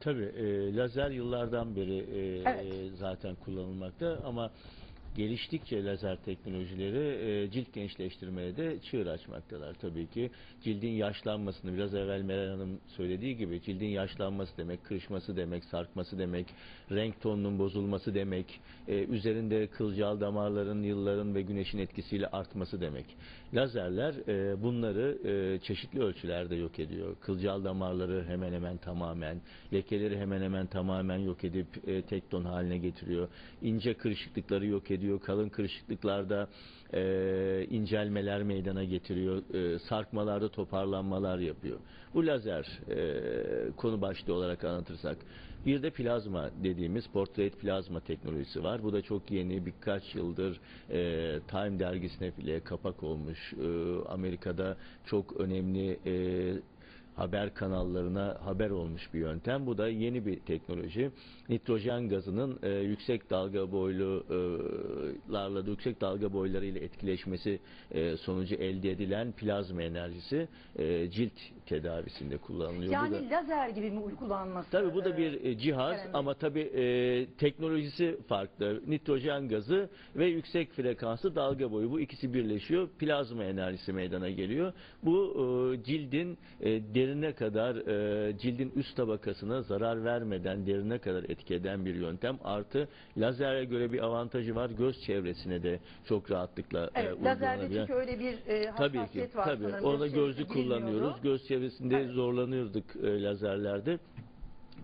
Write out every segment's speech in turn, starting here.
Tabii e, lazer yıllardan beri e, Evet. zaten kullanılmakta ama geliştikçe lazer teknolojileri e, cilt gençleştirmeye de çığır açmaktalar tabii ki. Cildin yaşlanmasını biraz evvel Meral Hanım söylediği gibi cildin yaşlanması demek, kırışması demek, sarkması demek, renk tonunun bozulması demek, e, üzerinde kılcal damarların yılların ve güneşin etkisiyle artması demek. Lazerler e, bunları e, çeşitli ölçülerde yok ediyor. Kılcal damarları hemen hemen tamamen, lekeleri hemen hemen tamamen yok edip e, tek ton haline getiriyor. İnce kırışıklıkları yok ediyor. Kalın kırışıklıklarda e, incelmeler meydana getiriyor. E, sarkmalarda toparlanmalar yapıyor. Bu lazer e, konu başlığı olarak anlatırsak. Bir de plazma dediğimiz portrait plazma teknolojisi var. Bu da çok yeni birkaç yıldır e, Time dergisine bile kapak olmuş. E, Amerika'da çok önemli e, haber kanallarına haber olmuş bir yöntem. Bu da yeni bir teknoloji. Nitrojen gazının e, yüksek dalga boylularla da yüksek dalga boyları ile etkileşmesi e, sonucu elde edilen plazma enerjisi e, cilt tedavisinde kullanılıyor. Bu da- Yani lazer gibi mi uygulanması? Tabii bu da e, bir e, cihaz Kerem Bey. ama tabii e, teknolojisi farklı. Nitrojen gazı ve yüksek frekanslı dalga boyu bu ikisi birleşiyor. Plazma enerjisi meydana geliyor. Bu e, cildin e, derine kadar e, cildin üst tabakasına zarar vermeden derine kadar etki eden bir yöntem. Artı lazere göre bir avantajı var. Göz çevresine de çok rahatlıkla e, Evet, lazerde uygulanabilen. çünkü öyle bir e, Tabii ki. hassasiyet var Tabii. Orada Göz gözlük kullanıyoruz. Göz çevresinde Evet. zorlanıyorduk e, lazerlerde.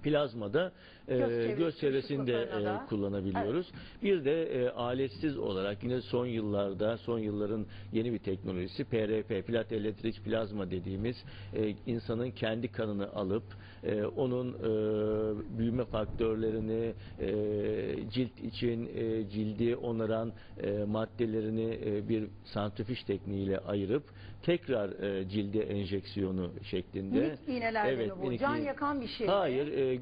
Plazmada e, Göz çevresi göz çevresinde e, kullanabiliyoruz. Bir de e, aletsiz olarak yine son yıllarda, son yılların yeni bir teknolojisi PRP, plat elektrik plazma dediğimiz e, insanın kendi kanını alıp e, onun e, büyüme faktörlerini, e, cilt için e, cildi onaran e, maddelerini e, bir santrifüj tekniğiyle ayırıp tekrar e, cilde enjeksiyonu şeklinde. Minik iğnelerle Evet, mi bu? minik Can yakan bir şey. Hayır, e,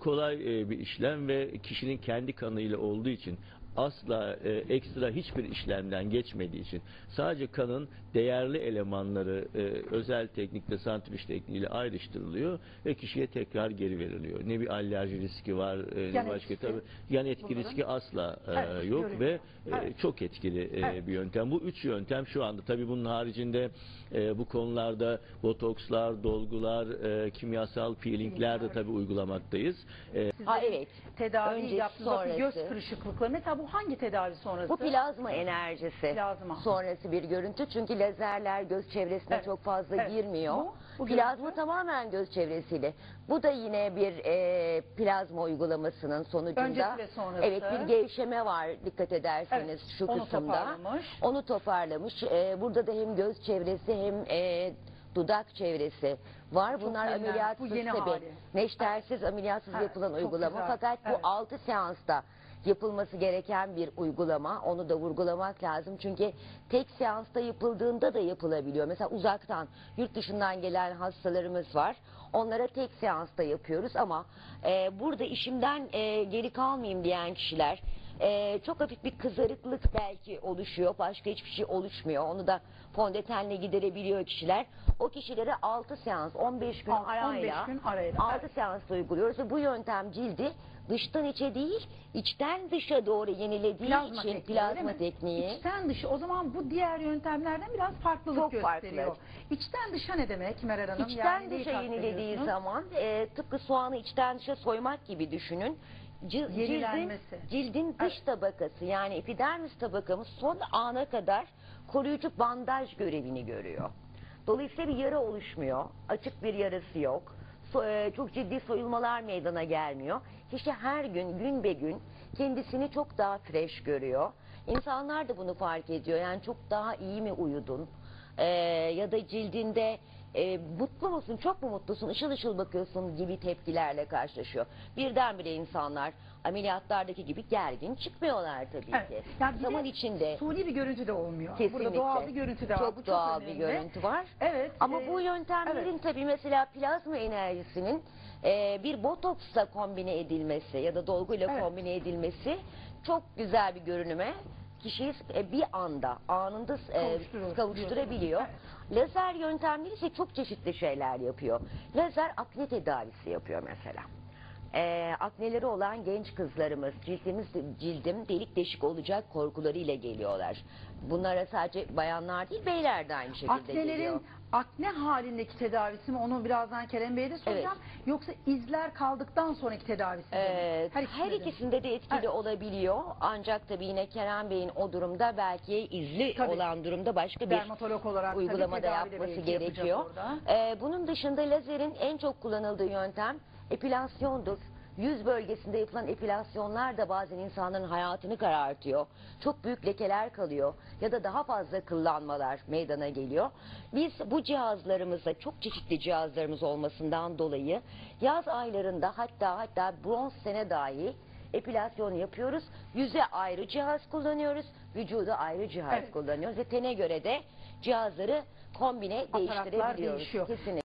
kolay e, bir işlem ve kişinin kendi kanıyla olduğu için asla e, ekstra hiçbir işlemden geçmediği için sadece kanın değerli elemanları e, özel teknikle santrifüj tekniğiyle ayrıştırılıyor ve kişiye tekrar geri veriliyor. Ne bir alerji riski var, e, Yan ne başka etkisi tabii yan etki bunların. riski asla e, Evet, yok görünüyor. ve e, Evet. çok etkili e, Evet. bir yöntem. Bu üç yöntem şu anda tabii bunun haricinde e, bu konularda botokslar, dolgular, e, kimyasal peelingler de tabii uygulamaktayız. E, Ha, evet. Tedavi bakın göz kırışıklıkları. Mesela bu hangi tedavi sonrası? Bu plazma enerjisi Plazma. sonrası bir görüntü. Çünkü lazerler göz çevresine Evet. çok fazla Evet. girmiyor. Bu- bu plazma görüntü? tamamen göz çevresiyle. Bu da yine bir e, plazma uygulamasının sonucunda. Öncesi ve sonrası. Evet bir gevşeme var dikkat ederseniz Evet, şu onu kısımda. toparlamış. Onu toparlamış. E, burada da hem göz çevresi hem e, dudak çevresi var. Çok Bunlar yenilenmiş. ameliyatsız Bu hali. Neştersiz ameliyatsız Evet, yapılan uygulama. güzel. Fakat bu Evet. 6 seansta yapılması gereken bir uygulama. Onu da vurgulamak lazım. Çünkü tek seansta yapıldığında da yapılabiliyor. Mesela uzaktan, yurt dışından gelen hastalarımız var. Onlara tek seansta yapıyoruz ama e, burada işimden e, geri kalmayayım diyen kişiler e, çok hafif bir kızarıklık belki oluşuyor. Başka hiçbir şey oluşmuyor. Onu da fondötenle giderebiliyor kişiler. O kişilere 6 seans, 15 gün Alt- 15 arayla gün arayla. 6 seans uyguluyoruz ve bu yöntem cildi dıştan içe değil, içten dışa doğru yenilediği Plazma için tekniği, plazma mi? tekniği İçten dışı. O zaman bu diğer yöntemlerden biraz farklılık Çok gösteriyor. farklı. İçten dışa ne demek Meral Hanım? içten Yani neyi dışa yenilediği kastediyorsunuz? zaman e, tıpkı soğanı içten dışa soymak gibi düşünün. Cil- Cildin, cildin dış tabakası yani epidermis tabakamız son ana kadar koruyucu bandaj görevini görüyor. Dolayısıyla bir yara oluşmuyor. Açık bir yarası yok. So- e, çok ciddi soyulmalar meydana gelmiyor. Kişi her gün gün be gün kendisini çok daha fresh görüyor. İnsanlar da bunu fark ediyor. Yani çok daha iyi mi uyudun? Ee, ya da cildinde e, mutlu musun, çok mu mutlusun, ışıl ışıl bakıyorsun gibi tepkilerle karşılaşıyor. Birdenbire insanlar ameliyatlardaki gibi gergin çıkmıyorlar tabii Evet. ki. Yani bir Zaman de içinde Suni bir görüntü de olmuyor. kesinlikle Burada doğal bir görüntü de var. çok Bu doğal önemli. bir görüntü var. Evet. Ama e, bu yöntemlerin evet. tabii mesela plazma enerjisinin e, bir botoksla kombine edilmesi ya da dolguyla Evet. kombine edilmesi çok güzel bir görünüme kişiyi e, bir anda anında e, Kavuşturur- kavuşturabiliyor. Lazer yöntemleri ise çok çeşitli şeyler yapıyor. Lazer akne tedavisi yapıyor mesela. E, akneleri olan genç kızlarımız cildimiz cildim delik deşik olacak korkularıyla geliyorlar. Bunlara sadece bayanlar değil beyler de aynı şekilde Aknelerin geliyor. akne halindeki tedavisi mi? Onu birazdan Kerem Bey'e de soracağım. Yoksa izler kaldıktan sonraki tedavisi mi? Ee, Her her, ikisinde de. ikisinde de etkili Evet. olabiliyor. Ancak tabii yine Kerem Bey'in o durumda belki izli Tabii. olan durumda başka bir Dermatolog olarak uygulamada yapması gerekiyor. Ee, bunun dışında lazerin en çok kullanıldığı yöntem epilasyondur. Yüz bölgesinde yapılan epilasyonlar da bazen insanların hayatını karartıyor. Çok büyük lekeler kalıyor ya da daha fazla kıllanmalar meydana geliyor. Biz bu cihazlarımızda çok çeşitli cihazlarımız olmasından dolayı yaz aylarında hatta hatta bronz sene dahi epilasyon yapıyoruz. Yüze ayrı cihaz kullanıyoruz, vücuda ayrı cihaz Evet. kullanıyoruz ve tene göre de cihazları kombine Aparatlar değiştirebiliyoruz. değişiyor. Kesinlikle.